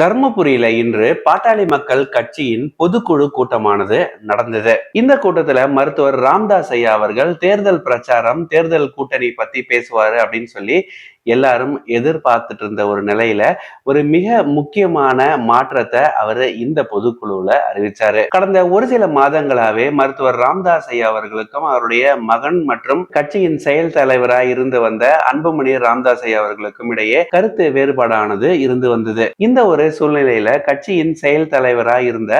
தர்மபுரியில இன்று பாட்டாளி மக்கள் கட்சியின் பொதுக்குழு கூட்டமானது நடந்தது. இந்த கூட்டத்துல மருத்துவர் ராம்தாஸ் ஐயா அவர்கள் தேர்தல் பிரச்சாரம் தேர்தல் கூட்டணி பத்தி பேசுவாரு அப்படின்னு சொல்லி எல்லாரும் எதிர்பார்த்துட்டு இருந்த ஒரு நிலையில ஒரு மிக முக்கியமான மாற்றத்தை அவர் இந்த பொதுக்குழுல அறிவிச்சாரு. கடந்த ஒரு சில மாதங்களாவே மருத்துவர் ராம்தாஸ் ஐயா அவர்களுக்கும் அவருடைய மகன் மற்றும் கட்சியின் செயல் தலைவராய் இருந்து வந்த அன்புமணி ராம்தாஸ் ஐயா அவர்களுக்கும் இடையே கருத்து வேறுபாடானது இருந்து வந்தது. இந்த ஒரு சூழ்நிலையில கட்சியின் செயல் தலைவராய் இருந்த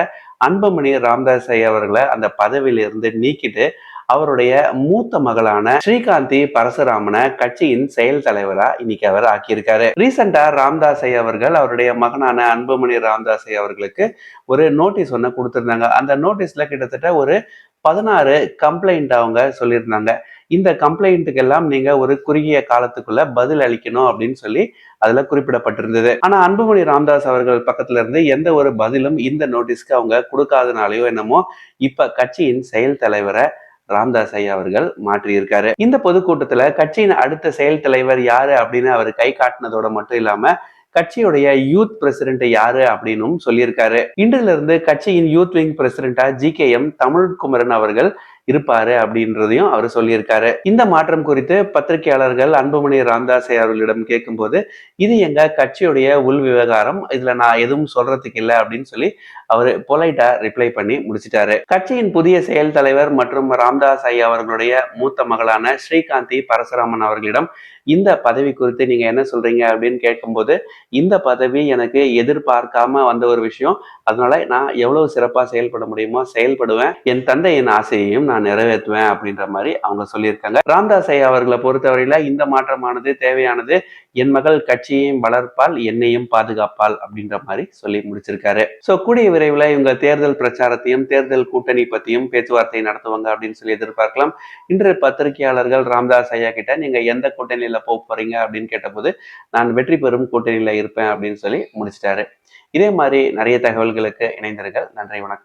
அன்புமணி ராம்தாஸ் ஐயா அவர்களை அந்த பதவியிலிருந்து நீக்கிட்டு அவருடைய மூத்த மகளான ஸ்ரீகாந்தி பரசுராமனை கட்சியின் செயல் தலைவரா இன்னைக்கு அவர் ஆக்கியிருக்காரு. ரீசெண்டா ராம்தாஸ் அவர்கள் அவருடைய மகனான அன்புமணி ராம்தாஸ் அவர்களுக்கு ஒரு நோட்டீஸ் ஒன்று கொடுத்துருந்தாங்க. அந்த நோட்டீஸ்ல கிட்டத்தட்ட ஒரு பதினாறு கம்ப்ளைண்ட் அவங்க சொல்லியிருந்தாங்க. இந்த கம்ப்ளைண்ட்டுக்கு எல்லாம் நீங்க ஒரு குறுகிய காலத்துக்குள்ள பதில் அளிக்கணும் அப்படின்னு சொல்லி அதுல குறிப்பிடப்பட்டிருந்தது. ஆனா அன்புமணி ராம்தாஸ் அவர்கள் பக்கத்துல இருந்து எந்த ஒரு பதிலும் இந்த நோட்டீஸ்க்கு அவங்க கொடுக்காதனாலையோ என்னமோ இப்ப கட்சியின் செயல் தலைவரை ராம்தாஸ் ஐயா அவர்கள் மாற்றியிருக்காரு. இந்த பொதுக்கூட்டத்துல கட்சியின் அடுத்த செயல் தலைவர் யாரு அப்படின்னு அவர் கை காட்டினதோட மட்டும் இல்லாம கட்சியுடைய யூத் பிரசிடென்ட் யாரு அப்படின்னும் சொல்லியிருக்காரு. இன்றிலிருந்து இருந்து கட்சியின் யூத் விங் பிரசிடென்டா ஜி கே எம் தமிழ்குமரன் அவர்கள் இருப்பாரு அப்படின்றதையும் அவர் சொல்லியிருக்காரு. இந்த மாற்றம் குறித்து பத்திரிகையாளர்கள் அன்புமணி ராம்தாஸ் அவர்களிடம் கேட்கும்போது இது எங்க கட்சியுடைய உள் விவகாரம் இதுல நான் எதுவும் சொல்றதுக்கு இல்லை அப்படின்னு சொல்லி அவர் பொலைட்டா ரிப்ளை பண்ணி முடிச்சிட்டாரு. கட்சியின் புதிய செயல் தலைவர் மற்றும் ராம்தாஸ் ஐயா அவர்களுடைய மூத்த மகளான ஸ்ரீகாந்தி பரசுராமன் அவர்களிடம் இந்த பதவி குறித்து நீங்க என்ன சொல்றீங்க அப்படின்னு கேட்கும்போது இந்த பதவி எனக்கு எதிர்பார்க்காம வந்த ஒரு விஷயம். அதனால நான் எவ்வளவு சிறப்பா செயல்பட முடியுமோ செயல்படுவேன். என் தந்தையின் ஆசையையும் நான் நான் நிறைவேற்றுவேன் அப்படின்ற மாதிரி அவங்க சொல்லியிருக்காங்க. ராம்தாஸ் ஐயா அவர்களை பொறுத்தவரையில இந்த மாற்றமானது தேவையானது என் மகள் கட்சியையும் வளர்ப்பால் என்னையும் பாதுகாப்பால் அப்படின்ற மாதிரி சொல்லி முடிச்சிருக்காரு. சோ கூடிய விரைவில் இவங்க தேர்தல் பிரச்சாரத்தையும் தேர்தல் கூட்டணி பத்தியும் பேச்சுவார்த்தை நடத்துவாங்க அப்படின்னு சொல்லி எதிர்பார்க்கலாம். இன்று பத்திரிகையாளர்கள் ராம்தாஸ் ஐயா கிட்ட நீங்க எந்த கூட்டணியில போக போறீங்க? அப்படின்னு கேட்டபோது நான் வெற்றி பெறும் கூட்டணியில இருப்பேன் அப்படின்னு சொல்லி முடிச்சிட்டாரு. இதே மாதிரி நிறைய தகவல்களுக்கு இணைந்திருங்கள். நன்றி வணக்கம்.